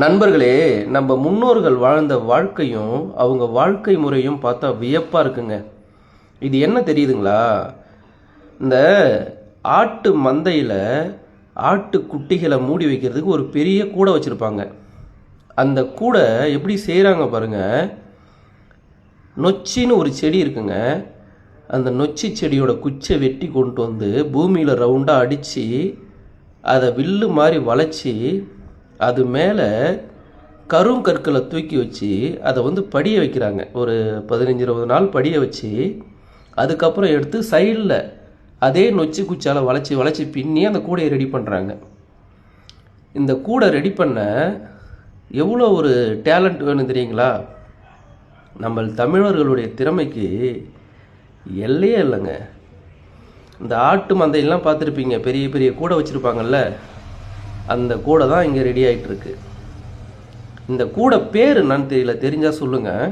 நண்பர்களே நம்ம முன்னோர்கள் வாழ்ந்த வாழ்க்கையும் அவங்க வாழ்க்கை முறையும் பார்த்தா வியப்பாக இருக்குங்க. இது என்ன தெரியுதுங்களா? இந்த ஆட்டு மந்தையில் ஆட்டு குட்டிகளை மூடி வைக்கிறதுக்கு ஒரு பெரிய கூடை வச்சுருப்பாங்க. அந்த கூடை எப்படி செய்கிறாங்க பாருங்கள் நொச்சின்னு ஒரு செடி இருக்குங்க. அந்த நொச்சி செடியோட குச்சை வெட்டி கொண்டு வந்து பூமியில் ரவுண்டாக அடித்து அதை வில்லு மாதிரி வளைச்சி அது மேலே கருங்கற்களை தூக்கி வச்சு அதை வந்து படிய வைக்கிறாங்க. ஒரு பதினஞ்சு இருபது நாள் படிய வச்சு அதுக்கப்புறம் எடுத்து சைடில் அதே நொச்சி குச்சால் வளைச்சி வளைச்சி பின்னி அந்த கூடையை ரெடி பண்ணுறாங்க இந்த கூடை ரெடி பண்ண எவ்வளோ ஒரு டேலண்ட் வேணும் தெரியுங்களா? நம்ம தமிழர்களுடைய திறமைக்கு எல்லையே இல்லைங்க. இந்த ஆட்டு மந்தையெல்லாம் பார்த்துருப்பீங்க. பெரிய பெரிய கூடை வச்சுருப்பாங்கல்ல? அந்த கூடை தான் இங்கே ரெடி ஆகிட்டு இருக்கு இந்த கூடை பேர் என்னன்னு தெரியல தெரிஞ்சால் சொல்லுங்கள்